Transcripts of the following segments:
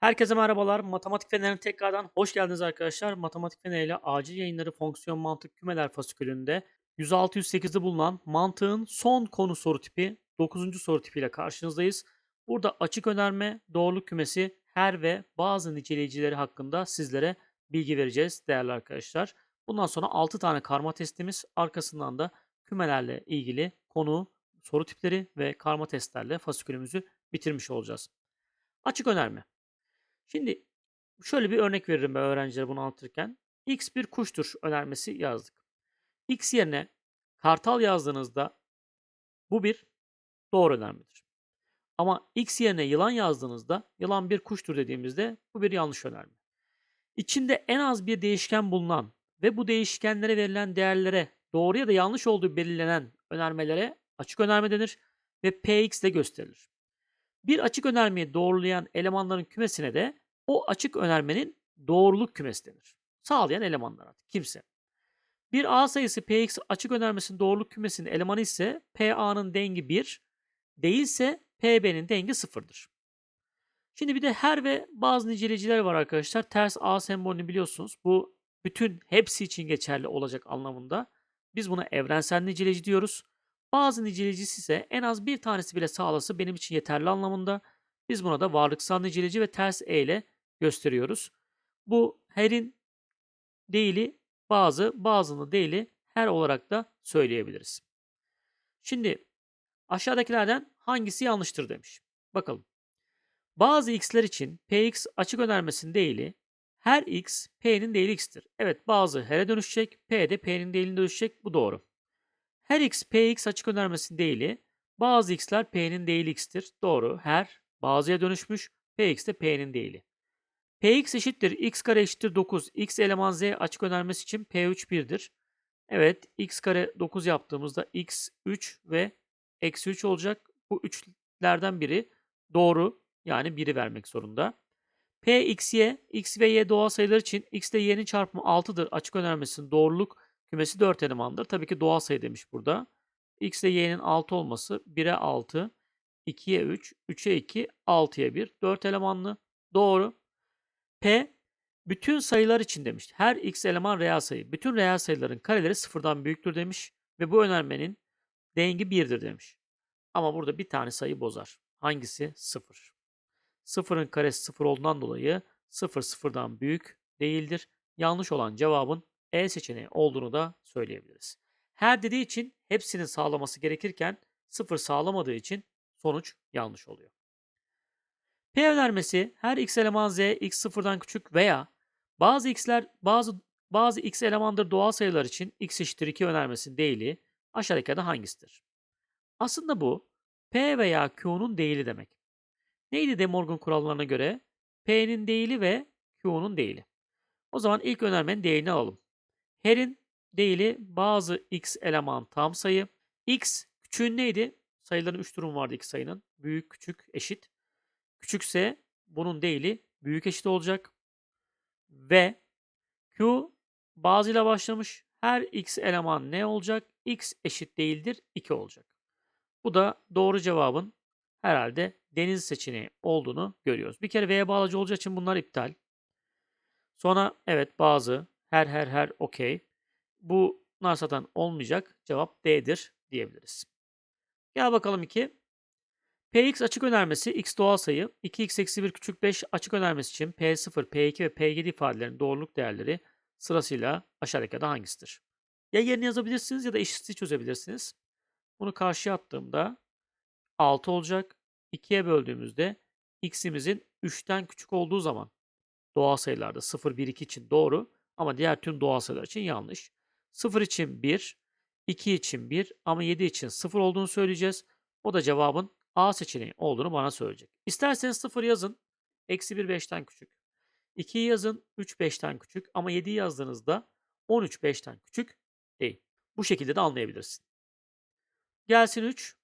Herkese merhabalar. Matematik Feneri'ne tekrardan hoş geldiniz arkadaşlar. Matematik Feneri ile acil yayınları fonksiyon mantık kümeler fasikülünde 106-108'de bulunan mantığın son konu soru tipi 9. soru tipiyle karşınızdayız. Burada açık önerme, doğruluk kümesi, her ve bazı niceleyicileri hakkında sizlere bilgi vereceğiz değerli arkadaşlar. Bundan sonra 6 tane karma testimiz, arkasından da kümelerle ilgili konu, soru tipleri ve karma testlerle fasikülümüzü bitirmiş olacağız. Açık önerme. Şimdi şöyle bir örnek veririm ben öğrencilere bunu anlatırken. X bir kuştur önermesi yazdık. X yerine kartal yazdığınızda bu bir doğru önermedir. Ama X yerine yılan yazdığınızda yılan bir kuştur dediğimizde bu bir yanlış önerme. İçinde en az bir değişken bulunan ve bu değişkenlere verilen değerlere doğru ya da yanlış olduğu belirlenen önermelere açık önerme denir ve Px ile gösterilir. Bir açık önermeyi doğrulayan elemanların kümesine de o açık önermenin doğruluk kümesi denir. Sağlayan elemanlar artık kimse. Bir A sayısı Px açık önermesinin doğruluk kümesinin elemanı ise PA'nın dengi 1 değilse PB'nin dengi 0'dır. Şimdi bir de her ve bazı niceleyiciler var arkadaşlar. Ters A sembolünü biliyorsunuz. Bu bütün hepsi için geçerli olacak anlamında. Biz buna evrensel niceleyici diyoruz. Bazı niceleyicisi ise en az bir tanesi bile sağlasa benim için yeterli anlamında. Biz buna da varlıksal niceleyici ve ters E ile gösteriyoruz. Bu her'in değili bazı, bazını değili her olarak da söyleyebiliriz. Şimdi aşağıdakilerden hangisi yanlıştır demiş. Bakalım. Bazı x'ler için px açık önermesinin değili her x p'nin değili x'tir. Evet bazı her'e dönüşecek, p de p'nin değiline dönüşecek. Bu doğru. Her x px açık önermesinin değili bazı x'ler p'nin değili x'tir. Doğru. Her bazıya dönüşmüş. px de p'nin değili. px eşittir x kare eşittir 9. x eleman z açık önermesi için p3 1'dir. Evet x kare 9 yaptığımızda x 3 ve eksi 3 olacak. Bu üçlerden biri doğru yani 1'i vermek zorunda. P, x, y, x ve y doğal sayılar için x ile y'nin çarpımı 6'dır. Açık önermesinin doğruluk kümesi 4 elemandır. Tabii ki doğal sayı demiş burada. x ile y'nin 6 olması 1'e 6, 2'ye 3, 3'e 2, 6'ya 1. 4 elemanlı. Doğru. P bütün sayılar için demiş. Her x eleman reel sayı. Bütün reel sayıların kareleri sıfırdan büyüktür demiş. Ve bu önermenin dengi 1'dir demiş. Ama burada bir tane sayı bozar. Hangisi? 0. Sıfırın karesi 0 olduğundan dolayı 0 sıfırdan büyük değildir. Yanlış olan cevabın E seçeneği olduğunu da söyleyebiliriz. Her dediği için hepsinin sağlaması gerekirken 0 sağlamadığı için sonuç yanlış oluyor. P önermesi her x eleman z x sıfırdan küçük veya bazı x'ler bazı bazı x elemandır doğal sayılar için x eşittir 2 önermesinin değili aşağıdaki hangisidir? Aslında bu P veya Q'nun değili demek. Neydi De Morgan kurallarına göre? P'nin değili ve Q'nun değili. O zaman ilk önermenin değilini alalım. Her'in değili bazı x eleman tam sayı. x küçüğün neydi? Sayıların 3 durum vardı iki sayının. Büyük, küçük, eşit. Küçükse bunun değili büyük eşit olacak. Ve Q bazıyla başlamış. Her x eleman ne olacak? x eşit değildir 2 olacak. Bu da doğru cevabın herhalde deniz seçeneği olduğunu görüyoruz. Bir kere V'ye bağlacı olacağı için bunlar iptal. Sonra evet bazı her her her okey. Bunlar zaten olmayacak. Cevap D'dir diyebiliriz. Gel bakalım 2. Px açık önermesi x doğal sayı. 2x eksi 1 küçük 5 açık önermesi için P0, P2 ve P7 ifadelerinin doğruluk değerleri sırasıyla aşağıdaki hangisidir? Ya yerini yazabilirsiniz ya da eşitliği çözebilirsiniz. Bunu karşıya attığımda 6 olacak. 2'ye böldüğümüzde x'imizin 3'ten küçük olduğu zaman doğal sayılarda 0, 1, 2 için doğru ama diğer tüm doğal sayılar için yanlış. 0 için 1, 2 için 1 ama 7 için 0 olduğunu söyleyeceğiz. O da cevabın A seçeneği olduğunu bana söyleyecek. İsterseniz 0 yazın. Eksi 1 5'ten küçük. 2'yi yazın 3 5'ten küçük ama 7'yi yazdığınızda 13 5'ten küçük değil. Bu şekilde de anlayabilirsin. Gelsin 3.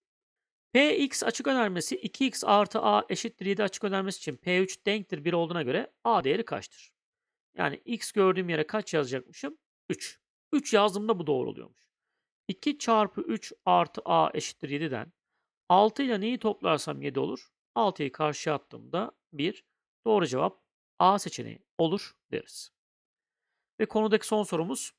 Px açık önermesi 2x artı a eşittir 7 açık önermesi için P3 denktir 1 olduğuna göre a değeri kaçtır? Yani x gördüğüm yere kaç yazacakmışım? 3. 3 yazdığımda bu doğru oluyormuş. 2 çarpı 3 artı a eşittir 7'den 6 ile neyi toplarsam 7 olur? 6'yı karşıya attığımda 1. Doğru cevap A seçeneği olur deriz. Ve konudaki son sorumuz.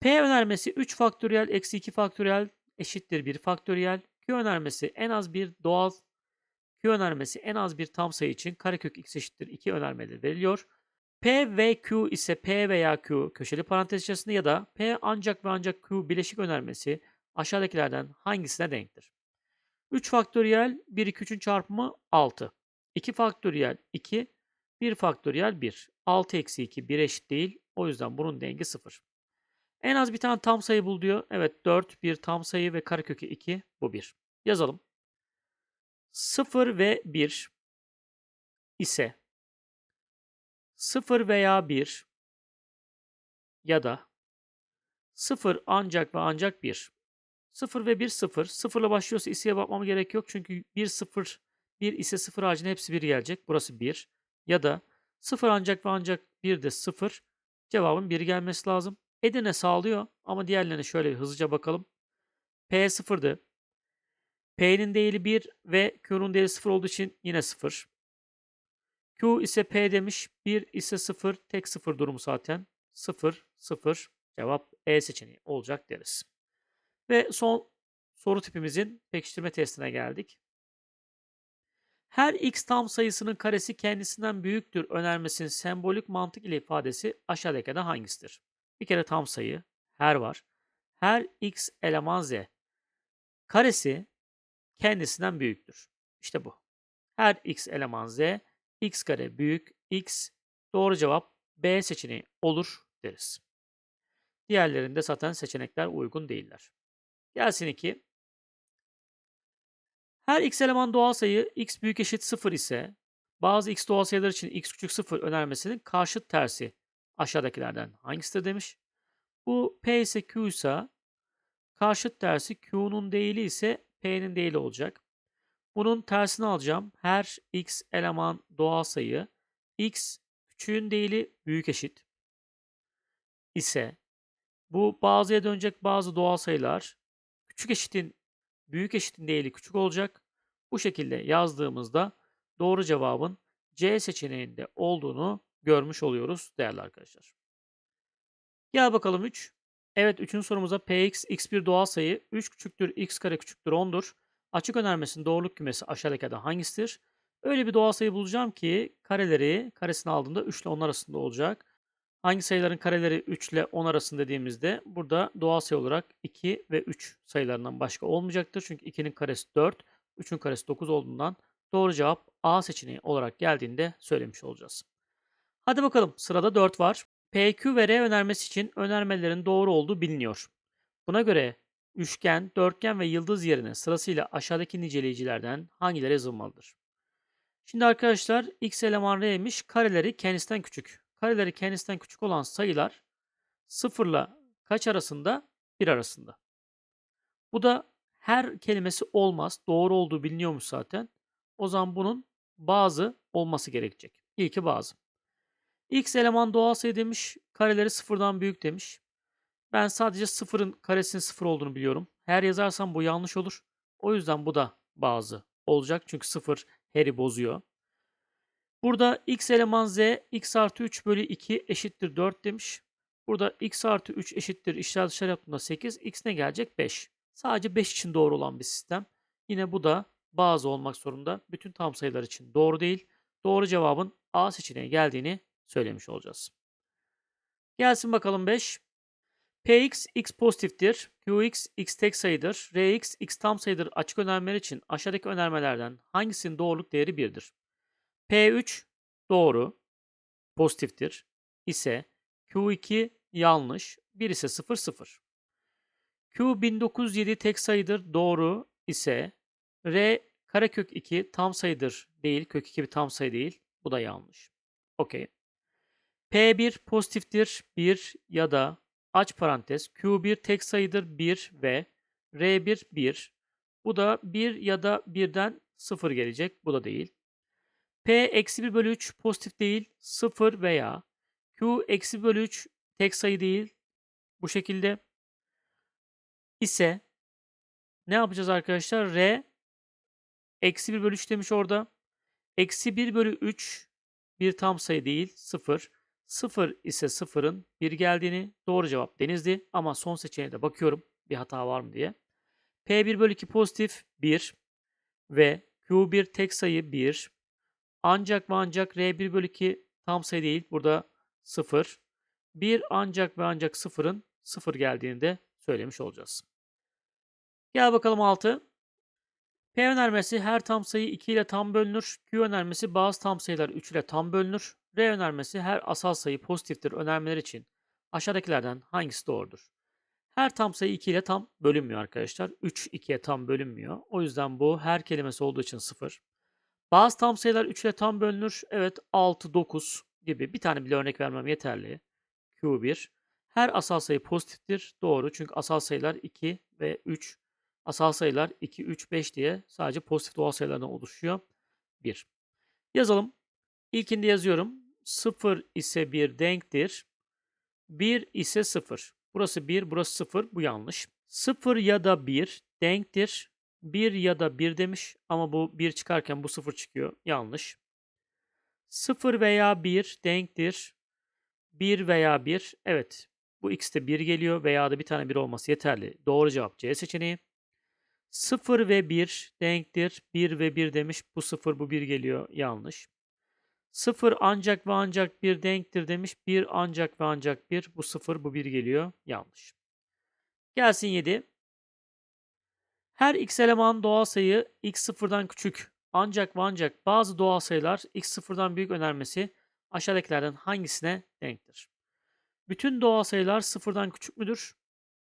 P önermesi 3 faktöriyel eksi 2 faktöriyel eşittir 1 faktöriyel. Q önermesi en az bir doğal Q önermesi en az bir tam sayı için karekök x eşittir 2 önermeleri veriliyor. P ve Q ise P veya Q köşeli parantez içerisinde ya da P ancak ve ancak Q bileşik önermesi aşağıdakilerden hangisine denktir? 3 faktöriyel 1 2 3'ün çarpımı 6. 2 faktöriyel 2, 1 faktöriyel 1. 6 eksi 2 1 eşit değil. O yüzden bunun dengi 0. En az bir tane tam sayı bul diyor. Evet 4 bir tam sayı ve karekökü 2 bu 1. Yazalım. 0 ve 1 ise 0 veya 1 ya da 0 ancak ve ancak 1. 0 ve 1 0. 0 ile başlıyorsa iseye bakmama gerek yok. Çünkü 1 0 1 ise 0 ağacının hepsi 1 gelecek. Burası 1. Ya da 0 ancak ve ancak 1 de 0. Cevabın 1 gelmesi lazım. Edirne sağlıyor ama diğerlerine şöyle bir hızlıca bakalım. P 0'dı. P'nin değeri 1 ve Q'nun değeri 0 olduğu için yine 0. Q ise P demiş. 1 ise 0. Tek 0 durumu zaten. 0, 0. Cevap E seçeneği olacak deriz. Ve son soru tipimizin pekiştirme testine geldik. Her x tam sayısının karesi kendisinden büyüktür önermesinin sembolik mantık ile ifadesi aşağıdakilerden hangisidir? Bir kere tam sayı her var. Her x eleman z karesi kendisinden büyüktür. İşte bu. Her x eleman z x kare büyük x doğru cevap B seçeneği olur deriz. Diğerlerinde zaten seçenekler uygun değiller. Gelsin 2. Her x eleman doğal sayı x büyük eşit 0 ise bazı x doğal sayılar için x küçük 0 önermesinin karşıt tersi aşağıdakilerden hangisidir demiş. Bu p ise q ise karşıt tersi q'nun değili ise p'nin değili olacak. Bunun tersini alacağım. Her x eleman doğal sayı x küçüğün değili büyük eşit ise bu bazıya dönecek bazı doğal sayılar küçük eşitin büyük eşitin değeri küçük olacak. Bu şekilde yazdığımızda doğru cevabın C seçeneğinde olduğunu görmüş oluyoruz değerli arkadaşlar. Gel bakalım 3. Evet 3. sorumuza px x1 doğal sayı 3 küçüktür x kare küçüktür 10'dur. Açık önermesinin doğruluk kümesi aşağıdakilerden hangisidir? Öyle bir doğal sayı bulacağım ki kareleri karesini aldığımda 3 ile 10 arasında olacak. Hangi sayıların kareleri 3 ile 10 arasında dediğimizde burada doğal sayı olarak 2 ve 3 sayılarından başka olmayacaktır. Çünkü 2'nin karesi 4, 3'ün karesi 9 olduğundan doğru cevap A seçeneği olarak geldiğinde söylemiş olacağız. Hadi bakalım sırada 4 var. PQ ve R önermesi için önermelerin doğru olduğu biliniyor. Buna göre üçgen, dörtgen ve yıldız yerine sırasıyla aşağıdaki niceleyicilerden hangileri yazılmalıdır? Şimdi arkadaşlar x eleman r'miş kareleri kendisinden küçük kareleri kendisinden küçük olan sayılar sıfırla kaç arasında? 1 arasında. Bu da her kelimesi olmaz. Doğru olduğu biliniyormuş zaten. O zaman bunun bazı olması gerekecek. İlki bazı. X eleman doğal sayı demiş. Kareleri sıfırdan büyük demiş. Ben sadece sıfırın karesinin sıfır olduğunu biliyorum. Her yazarsam bu yanlış olur. O yüzden bu da bazı olacak. Çünkü sıfır heri bozuyor. Burada x eleman z x artı 3 bölü 2 eşittir 4 demiş. Burada x artı 3 eşittir işler dışarı yaptığında 8. x ne gelecek? 5. Sadece 5 için doğru olan bir sistem. Yine bu da bazı olmak zorunda. Bütün tam sayılar için doğru değil. Doğru cevabın A seçeneği geldiğini söylemiş olacağız. Gelsin bakalım 5. Px x pozitiftir. Qx x tek sayıdır. Rx x tam sayıdır açık önermeler için aşağıdaki önermelerden hangisinin doğruluk değeri 1'dir? P3 doğru, pozitiftir ise Q2 yanlış, 1 ise 0 0. Q 1907 tek sayıdır doğru ise R karekök 2 tam sayıdır değil, kök 2 bir tam sayı değil. Bu da yanlış. Okey. P1 pozitiftir 1 ya da aç parantez Q1 tek sayıdır 1 ve R1 1. Bu da 1 ya da 1'den 0 gelecek. Bu da değil. P eksi 1 bölü 3 pozitif değil 0 veya Q eksi 1 bölü 3 tek sayı değil bu şekilde ise ne yapacağız arkadaşlar? R eksi 1 bölü 3 demiş orada. Eksi 1 bölü 3 bir tam sayı değil 0. 0 ise 0'ın 1 geldiğini doğru cevap denizdi ama son seçeneğe de bakıyorum bir hata var mı diye. P1 bölü 2 pozitif 1 ve Q1 tek sayı 1 ancak ve ancak R1 bölü 2 tam sayı değil burada 0. 1 ancak ve ancak 0'ın 0 geldiğini de söylemiş olacağız. Gel bakalım 6. P önermesi her tam sayı 2 ile tam bölünür. Q önermesi bazı tam sayılar 3 ile tam bölünür. R önermesi her asal sayı pozitiftir önermeler için aşağıdakilerden hangisi doğrudur? Her tam sayı 2 ile tam bölünmüyor arkadaşlar. 3 2'ye tam bölünmüyor. O yüzden bu her kelimesi olduğu için 0. Bazı tam sayılar 3 ile tam bölünür. Evet 6, 9 gibi bir tane bile örnek vermem yeterli. Q1. Her asal sayı pozitiftir. Doğru çünkü asal sayılar 2 ve 3. Asal sayılar 2, 3, 5 diye sadece pozitif doğal sayılardan oluşuyor. 1. Yazalım. İlkinde yazıyorum. 0 ise 1 denktir. 1 ise 0. Burası 1, burası 0. Bu yanlış. 0 ya da 1 denktir. 1 ya da 1 demiş ama bu 1 çıkarken bu 0 çıkıyor. Yanlış. 0 veya 1 denktir. 1 veya 1. Evet. Bu x'te 1 geliyor veya da bir tane 1 olması yeterli. Doğru cevap C seçeneği. 0 ve 1 denktir. 1 ve 1 demiş. Bu 0 bu 1 geliyor. Yanlış. 0 ancak ve ancak 1 denktir demiş. 1 ancak ve ancak 1. Bu 0 bu 1 geliyor. Yanlış. Gelsin 7. Her x eleman doğal sayı x sıfırdan küçük ancak ve ancak bazı doğal sayılar x sıfırdan büyük önermesi aşağıdakilerden hangisine denktir? Bütün doğal sayılar sıfırdan küçük müdür?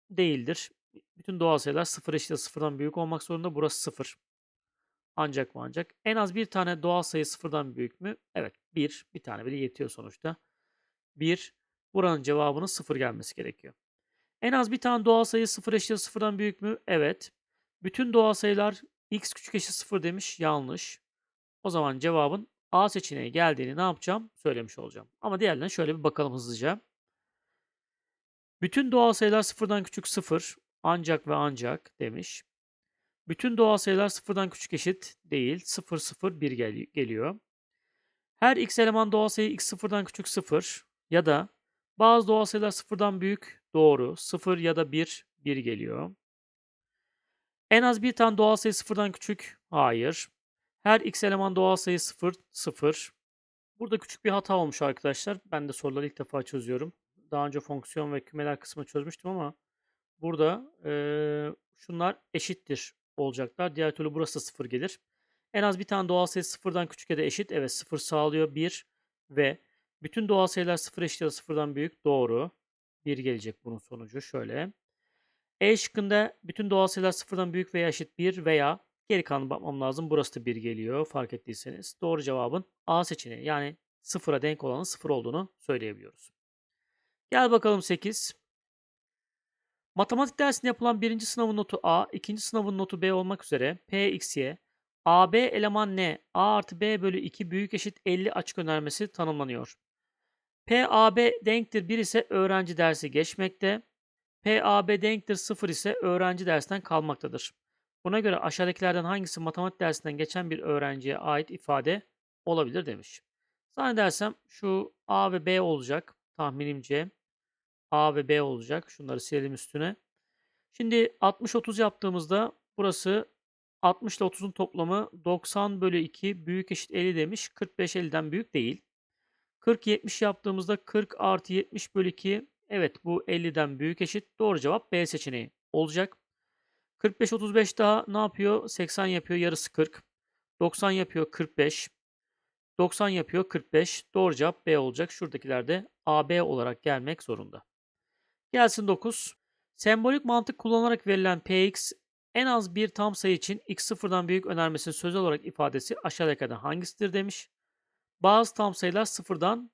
Değildir. Bütün doğal sayılar sıfır eşit sıfırdan büyük olmak zorunda. Burası sıfır. Ancak ve ancak. En az bir tane doğal sayı sıfırdan büyük mü? Evet. Bir. Bir tane bile yetiyor sonuçta. Bir. Buranın cevabının sıfır gelmesi gerekiyor. En az bir tane doğal sayı sıfır eşit sıfırdan büyük mü? Evet. Bütün doğal sayılar x küçük eşit sıfır demiş. Yanlış. O zaman cevabın A seçeneği geldiğini ne yapacağım? Söylemiş olacağım. Ama diğerlerine şöyle bir bakalım hızlıca. Bütün doğal sayılar sıfırdan küçük sıfır. Ancak ve ancak demiş. Bütün doğal sayılar sıfırdan küçük eşit değil. 0, 0, 1 gel geliyor. Her x eleman doğal sayı x sıfırdan küçük 0 ya da bazı doğal sayılar sıfırdan büyük doğru. 0 ya da 1, 1 geliyor. En az bir tane doğal sayı sıfırdan küçük hayır. Her x eleman doğal sayı 0, 0. Burada küçük bir hata olmuş arkadaşlar. Ben de soruları ilk defa çözüyorum. Daha önce fonksiyon ve kümeler kısmı çözmüştüm ama burada e, şunlar eşittir olacaklar. Diğer türlü burası da 0 gelir. En az bir tane doğal sayı sıfırdan küçük ya da eşit. Evet 0 sağlıyor 1 ve bütün doğal sayılar 0 eşit ya da sıfırdan büyük. Doğru. 1 gelecek bunun sonucu. Şöyle. E şıkkında bütün doğal sayılar sıfırdan büyük veya eşit 1 veya geri kalanı bakmam lazım. Burası da 1 geliyor fark ettiyseniz. Doğru cevabın A seçeneği. Yani sıfıra denk olanın 0 olduğunu söyleyebiliyoruz. Gel bakalım 8. Matematik dersinde yapılan birinci sınavın notu A, ikinci sınavın notu B olmak üzere P, X, eleman N, A artı B bölü 2 büyük eşit 50 açık önermesi tanımlanıyor. P, AB denktir 1 ise öğrenci dersi geçmekte. P, AB denktir 0 ise öğrenci dersten kalmaktadır. Buna göre aşağıdakilerden hangisi matematik dersinden geçen bir öğrenciye ait ifade olabilir demiş. Zannedersem şu A ve B olacak tahminimce. A ve B olacak. Şunları silelim üstüne. Şimdi 60-30 yaptığımızda burası 60 ile 30'un toplamı 90 bölü 2 büyük eşit 50 demiş. 45 50'den büyük değil. 40-70 yaptığımızda 40 artı 70 bölü 2 evet bu 50'den büyük eşit. Doğru cevap B seçeneği olacak. 45-35 daha ne yapıyor? 80 yapıyor yarısı 40. 90 yapıyor 45. 90 yapıyor 45. Doğru cevap B olacak. Şuradakiler de AB olarak gelmek zorunda. Gelsin 9. Sembolik mantık kullanarak verilen Px en az bir tam sayı için x sıfırdan büyük önermesinin sözel olarak ifadesi aşağıdakilerden hangisidir demiş. Bazı tam sayılar sıfırdan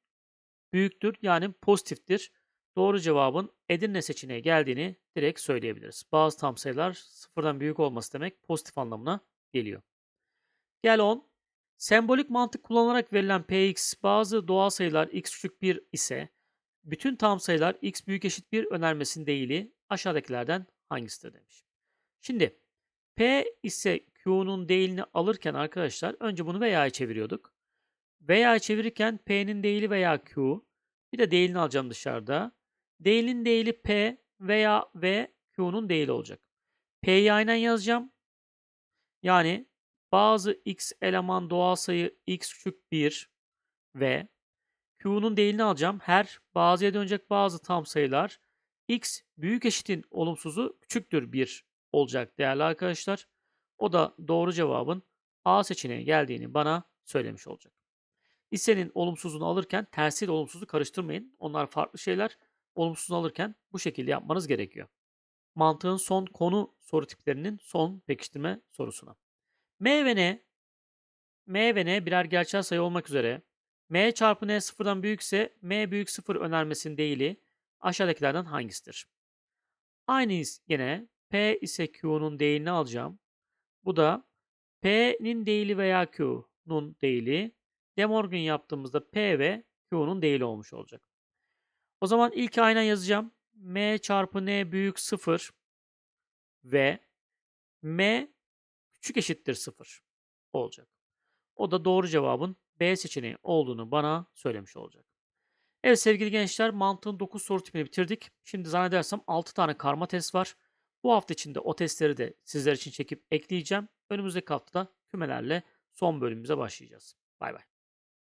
büyüktür yani pozitiftir. Doğru cevabın Edirne seçeneği geldiğini direkt söyleyebiliriz. Bazı tam sayılar sıfırdan büyük olması demek pozitif anlamına geliyor. Gel 10. Sembolik mantık kullanarak verilen Px bazı doğal sayılar x küçük 1 ise bütün tam sayılar x büyük eşit 1 önermesinin değili aşağıdakilerden hangisidir demiş. Şimdi P ise Q'nun değilini alırken arkadaşlar önce bunu veya'ya çeviriyorduk. Veya'ya çevirirken P'nin değili veya Q. Bir de değilini alacağım dışarıda. Değilin değili P veya V Q'nun değili olacak. P'yi aynen yazacağım. Yani bazı x eleman doğal sayı x küçük 1 ve Q'nun değilini alacağım. Her bazıya dönecek bazı tam sayılar x büyük eşitin olumsuzu küçüktür 1 olacak değerli arkadaşlar. O da doğru cevabın A seçeneği geldiğini bana söylemiş olacak. İsenin olumsuzunu alırken tersiyle olumsuzu karıştırmayın. Onlar farklı şeyler. Olumsuzunu alırken bu şekilde yapmanız gerekiyor. Mantığın son konu soru tiplerinin son pekiştirme sorusuna. M ve N M ve N birer gerçel sayı olmak üzere M çarpı N sıfırdan büyükse M büyük sıfır önermesinin değili aşağıdakilerden hangisidir? Aynıyız yine P ise Q'nun değilini alacağım. Bu da P'nin değili veya Q'nun değili De Morgan yaptığımızda P ve Q'nun değili olmuş olacak. O zaman ilk aynen yazacağım. M çarpı N büyük 0 ve M küçük eşittir 0 olacak. O da doğru cevabın B seçeneği olduğunu bana söylemiş olacak. Evet sevgili gençler mantığın 9 soru tipini bitirdik. Şimdi zannedersem 6 tane karma test var. Bu hafta içinde o testleri de sizler için çekip ekleyeceğim. Önümüzdeki haftada kümelerle son bölümümüze başlayacağız. Bay bay.